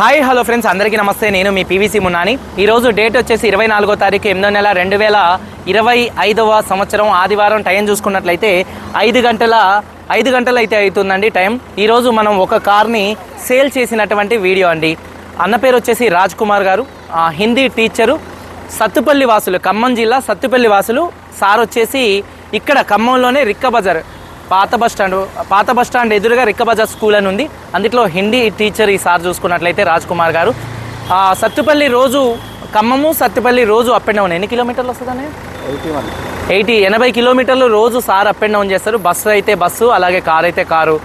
Hi hello friends అందరికీ నమస్తే. నేను మీ పీవీసీ మున్నాని. ఈరోజు డేట్ వచ్చేసి ఇరవై నాలుగో తారీఖు ఎనిమిదో నెల రెండు వేల ఇరవై ఐదవ సంవత్సరం ఆదివారం టైం చూసుకున్నట్లయితే ఐదు గంటల ఐదు గంటలు అయితే అవుతుందండి టైం. ఈరోజు మనం ఒక కార్ని సేల్ చేసినటువంటి వీడియో అండి. అన్న పేరు వచ్చేసి రాజ్ కుమార్ గారు. ఆ, హిందీ టీచరు సత్తుపల్లి వాసులు ఖమ్మం జిల్లా సత్తుపల్లి వాసులు. సార్ వచ్చేసి ఇక్కడ ఖమ్మంలోనే రిక్క బజార్. పాత బస్ స్టాండ్ పాత బస్ స్టాండ్ ఎదురుగా రిక్కబజార్ స్కూల్ అని ఉంది. అందులో హిందీ టీచర్ ఈ సార్ చూసుకున్నట్లయితే రాజ్ కుమార్ గారు సత్తుపల్లి రోజు ఖమ్మము సత్తుపల్లి రోజు అప్ అండ్ డౌన్ ఎన్ని కిలోమీటర్లు వస్తుందని? ఎయిటీ వన్ ఎయిటీ ఎనభై కిలోమీటర్లు రోజు సార్ అప్ అండ్ డౌన్ చేస్తారు. బస్సు అయితే బస్సు అలాగే కార్ అయితే కారు.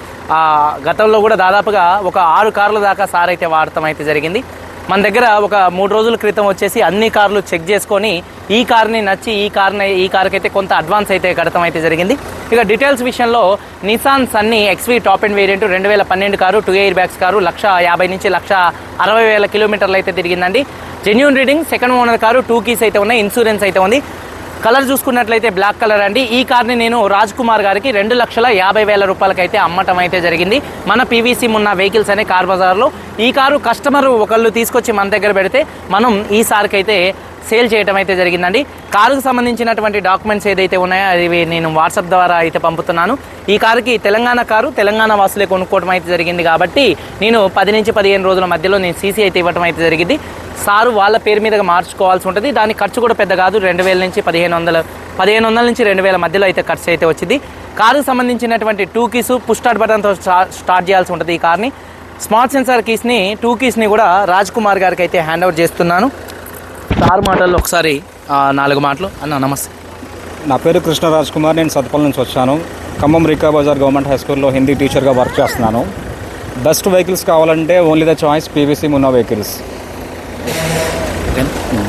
గతంలో కూడా దాదాపుగా ఒక ఆరు కార్ల దాకా సార్ అయితే వాడటం అయితే జరిగింది. మన దగ్గర ఒక మూడు రోజుల క్రితం వచ్చేసి అన్ని కార్లు చెక్ చేసుకొని ఈ కార్ని నచ్చి ఈ కార్ని ఈ కార్కి అయితే కొంత అడ్వాన్స్ అయితే కడతం అయితే జరిగింది. ఇక డీటెయిల్స్ విషయంలో Nissan Sunny XV top and variant రెండు వేల పన్నెండు car two air bags car lakh యాభై నుంచి లక్ష అరవై వేల కిలోమీటర్లు అయితే తిరిగిందండి. Genuine reading second owner car two keys అయితే ఉన్నాయి ఇన్సూరెన్స్ అయితే ఉంది. కలర్ చూసుకున్నట్లయితే బ్లాక్ కలర్ అండి. ఈ కార్ని నేను రాజ్ కుమార్ గారికి రెండు లక్షల యాభై వేల రూపాయలకైతే అమ్మటం అయితే జరిగింది. మన పీవీసీ ఉన్న వెహికల్స్ అనే కార్ బజార్లో ఈ కారు కస్టమర్ ఒకళ్ళు తీసుకొచ్చి మన దగ్గర పెడితే మనం ఈ సార్కి అయితే సేల్ చేయడం అయితే జరిగిందండి. కారుకు సంబంధించినటువంటి డాక్యుమెంట్స్ ఏదైతే ఉన్నాయో అవి నేను వాట్సాప్ ద్వారా అయితే పంపుతున్నాను. ఈ కారుకి తెలంగాణ కారు తెలంగాణ వాసులే కొనుక్కోవడం అయితే జరిగింది కాబట్టి నేను పది నుంచి పదిహేను రోజుల మధ్యలో నేను సీసీ అయితే ఇవ్వడం అయితే జరిగింది. సారు వాళ్ళ పేరు మీద మార్చుకోవాల్సి ఉంటుంది. దాని ఖర్చు కూడా పెద్ద కాదు రెండు వేల నుంచి పదిహేను వందల పదిహేను వందల నుంచి రెండు వేల మధ్యలో అయితే ఖర్చు అయితే వచ్చింది. కారుకు సంబంధించినటువంటి టూ కీస్ పుష్ స్టార్ట్ బటన్తో స్టార్ట్ చేయాల్సి ఉంటుంది ఈ కార్ని. స్మార్ట్ సెన్సార్ కీస్ని టూ కీస్ని కూడా రాజ్ కుమార్ గారికి అయితే హ్యాండ్ ఓవర్ చేస్తున్నాను. సార్ మాటల్లో ఒకసారి నాలుగు మాటలు. అన్న నమస్తే. నా పేరు కృష్ణ రాజ్ కుమార్ నేను సత్పల్ నుంచి వచ్చాను. Khammam Rica Bazar government high స్కూల్లో హిందీ టీచర్గా వర్క్ చేస్తున్నాను. బెస్ట్ వెహికల్స్ కావాలంటే only the choice PVC Munna vehicles.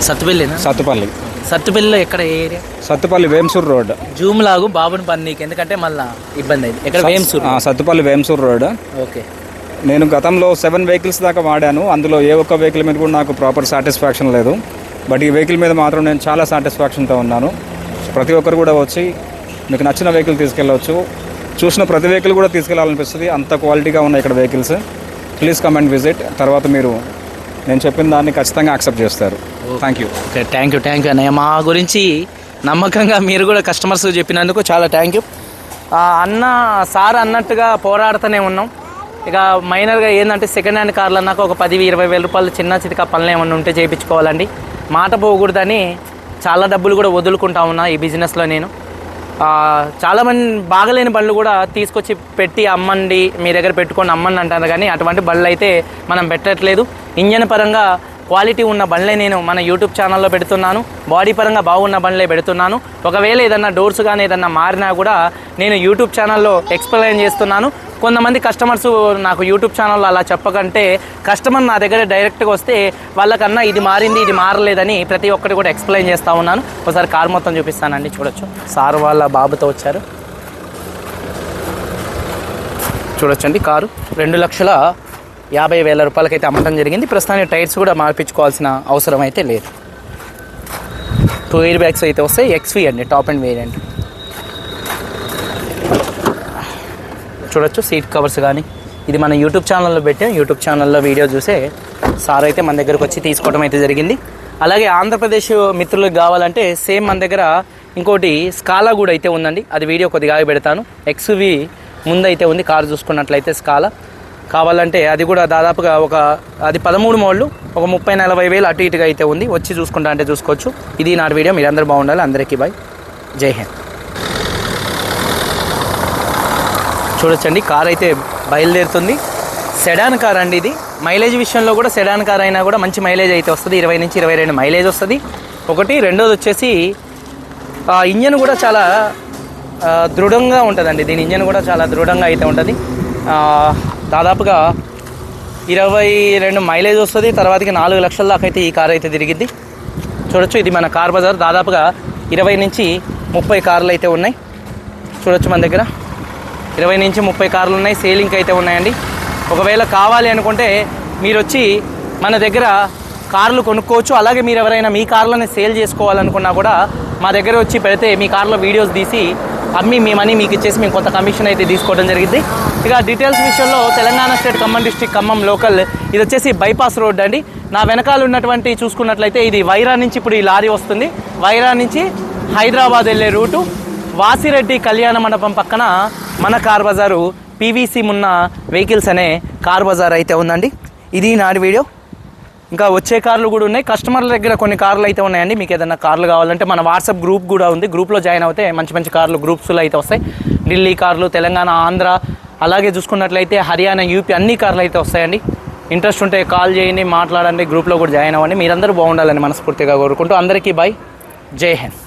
సత్తుపల్లినా? Sathupalli. సత్తుపల్లిలో ఎక్కడ area? Sathupalli Vemsoor road. Zoom లాగు బాబుని పని నీకు ఎందుకంటే మళ్ళీ ఇబ్బంది అయింది. ఎక్కడ వేమ్సూర్? సత్తుపల్లి వేమ్సూర్ రోడ్. ఓకే. నేను గతంలో సెవెన్ వెహికల్స్ దాకా వాడాను. అందులో ఏ ఒక్క వెహికల్ మీద కూడా నాకు ప్రాపర్ సాటిస్ఫాక్షన్ లేదు. బట్ ఈ వెహికల్ మీద మాత్రం నేను చాలా సాటిస్ఫాక్షన్తో ఉన్నాను. ప్రతి ఒక్కరు కూడా వచ్చి మీకు నచ్చిన వెహికల్ తీసుకెళ్ళవచ్చు చూసిన ప్రతి వెహికల్ కూడా తీసుకెళ్ళాలనిపిస్తుంది. అంత క్వాలిటీగా ఉన్నాయి ఇక్కడ vehicles. Please come and visit. తర్వాత మీరు నేను చెప్పిన దాన్ని ఖచ్చితంగా యాక్సెప్ట్ చేస్తారు. Thank you okay thank you thank you అన్నయ్య మా గురించి నమ్మకంగా మీరు కూడా కస్టమర్స్ చెప్పినందుకు చాలా థ్యాంక్ యూ అన్న సార్ అన్నట్టుగా పోరాడుతూనే ఉన్నాం. ఇక మైనర్గా ఏంటంటే సెకండ్ హ్యాండ్ కార్లు అన్నాక ఒక పది ఇరవై వేల రూపాయలు చిన్న చితిక పనులు ఏమన్నా ఉంటే చేయించుకోవాలండి. మాట పోకూడదని చాలా డబ్బులు కూడా వదులుకుంటా ఉన్నా ఈ బిజినెస్లో నేను. చాలామంది బాగలేని బళ్ళు కూడా తీసుకొచ్చి పెట్టి అమ్మండి మీ దగ్గర పెట్టుకొని అమ్మండి అంటారు. కానీ అటువంటి బళ్ళు అయితే మనం పెట్టట్లేదు. ఇంజన్ పరంగా క్వాలిటీ ఉన్న బండ్లే నేను మన యూట్యూబ్ ఛానల్లో పెడుతున్నాను. బాడీ పరంగా బాగున్న బండ్లే పెడుతున్నాను. ఒకవేళ ఏదన్నా డోర్స్ కానీ ఏదన్నా మారినా కూడా నేను యూట్యూబ్ ఛానల్లో ఎక్స్ప్లెయిన్ చేస్తున్నాను. కొంతమంది కస్టమర్స్ నాకు యూట్యూబ్ ఛానల్లో అలా చెప్పకంటే కస్టమర్ నా దగ్గర డైరెక్ట్గా వస్తే వాళ్ళకన్నా ఇది మారింది ఇది మారలేదని ప్రతి ఒక్కటి కూడా ఎక్స్ప్లెయిన్ చేస్తూ ఉన్నాను. ఒకసారి కార్ మొత్తం చూపిస్తానండి చూడొచ్చు. సార్ వాళ్ళ బాబుతో వచ్చారు. చూడొచ్చండి కారు. రెండు లక్షల యాభై వేల రూపాయలకైతే అమ్మటం జరిగింది. ప్రస్తుతానికి టైర్స్ కూడా మార్పించుకోవాల్సిన అవసరం అయితే లేదు. టూ ఇయర్ బ్యాగ్స్ అయితే వస్తాయి. ఎక్స్వి అండి టాప్ అండ్. వేరియంట్ చూడొచ్చు సీట్ కవర్స్ కానీ. ఇది మన యూట్యూబ్ ఛానల్లో పెట్టాం. యూట్యూబ్ ఛానల్లో వీడియో చూసే సార్ అయితే మన దగ్గరకు వచ్చి తీసుకోవడం అయితే జరిగింది. అలాగే ఆంధ్రప్రదేశ్ మిత్రులకు కావాలంటే సేమ్ మన దగ్గర ఇంకోటి స్కాలా కూడా అయితే ఉందండి. అది వీడియో కొద్దిగా పెడతాను ఎక్స్వి ముందైతే ఉంది. కారు చూసుకున్నట్లయితే స్కాలా కావాలంటే అది కూడా దాదాపుగా ఒక అది పదమూడు మోళ్ళు ఒక ముప్పై నలభై వేలు అటు ఇటుగా అయితే ఉంది. వచ్చి చూసుకుంటా అంటే చూసుకోవచ్చు. ఇది నా వీడియో. మీరందరూ బాగుండాలి. అందరికీ బాయ్. జై హింద్. చూడొచ్చండి. కార్ అయితే బయలుదేరుతుంది. సెడాన్ కార్ అండి ఇది. మైలేజ్ విషయంలో కూడా సెడాన్ కార్ అయినా కూడా మంచి మైలేజ్ అయితే వస్తుంది. ఇరవై నుంచి ఇరవై రెండు మైలేజ్ వస్తుంది. ఒకటి రెండోది వచ్చేసి ఇంజన్ కూడా చాలా దృఢంగా ఉంటుందండి. దీని ఇంజన్ కూడా చాలా దృఢంగా అయితే ఉంటుంది. దాదాపుగా ఇరవై రెండు మైలేజ్ వస్తుంది. తర్వాతకి నాలుగు లక్షల దాకా అయితే ఈ కార్ అయితే తిరిగిద్ది చూడొచ్చు ఇది మన కార్ బజార్. దాదాపుగా ఇరవై నుంచి ముప్పై కార్లు అయితే ఉన్నాయి. చూడొచ్చు మన దగ్గర. ఇరవై నుంచి ముప్పై కార్లు ఉన్నాయి. సేలింగ్ అయితే ఉన్నాయండి. ఒకవేళ కావాలి అనుకుంటే మీరు వచ్చి మన దగ్గర కార్లు కొనుక్కోవచ్చు. అలాగే మీరు ఎవరైనా మీ కార్లని సేల్ చేసుకోవాలనుకున్నా కూడా మా దగ్గర వచ్చి పెడితే మీ కార్లో వీడియోస్ తీసి అమ్మి మీ మనీ మీకు ఇచ్చేసి మేము కొంత కమిషన్ అయితే తీసుకోవడం జరిగింది. ఇక డీటెయిల్స్ విషయంలో Telangana state Khammam district Khammam local ఇది వచ్చేసి బైపాస్ రోడ్ అండి. నా వెనకాల ఉన్నటువంటి చూసుకున్నట్లయితే ఇది వైరా నుంచి ఇప్పుడు ఈ లారీ వస్తుంది. వైరా నుంచి హైదరాబాద్ వెళ్ళే రూటు. వాసిరెడ్డి కళ్యాణ మండపం పక్కన మన కార్ బజారు. పీవీసీ ఉన్న వెహికల్స్ అనే కార్ బజార్ అయితే ఉందండి. ఇది నాటి వీడియో. ఇంకా వచ్చే కార్లు కూడా ఉన్నాయి. కస్టమర్ల దగ్గర కొన్ని కార్లు అయితే ఉన్నాయండి. మీకు ఏదైనా కార్లు కావాలంటే మన వాట్సాప్ గ్రూప్ కూడా ఉంది. గ్రూప్లో జాయిన్ అవుతే మంచి మంచి కార్లు గ్రూప్స్లో అయితే వస్తాయి. ఢిల్లీ కార్లు తెలంగాణ ఆంధ్ర అలాగే చూసుకున్నట్లయితే హర్యానా యూపీ అన్ని కార్లు అయితే వస్తాయండి. ఇంట్రెస్ట్ ఉంటే కాల్ చేయండి మాట్లాడండి గ్రూప్లో కూడా జాయిన్ అవ్వండి. మీరందరూ బాగుండాలని మనస్ఫూర్తిగా కోరుకుంటూ అందరికీ బాయ్ జై హింద్.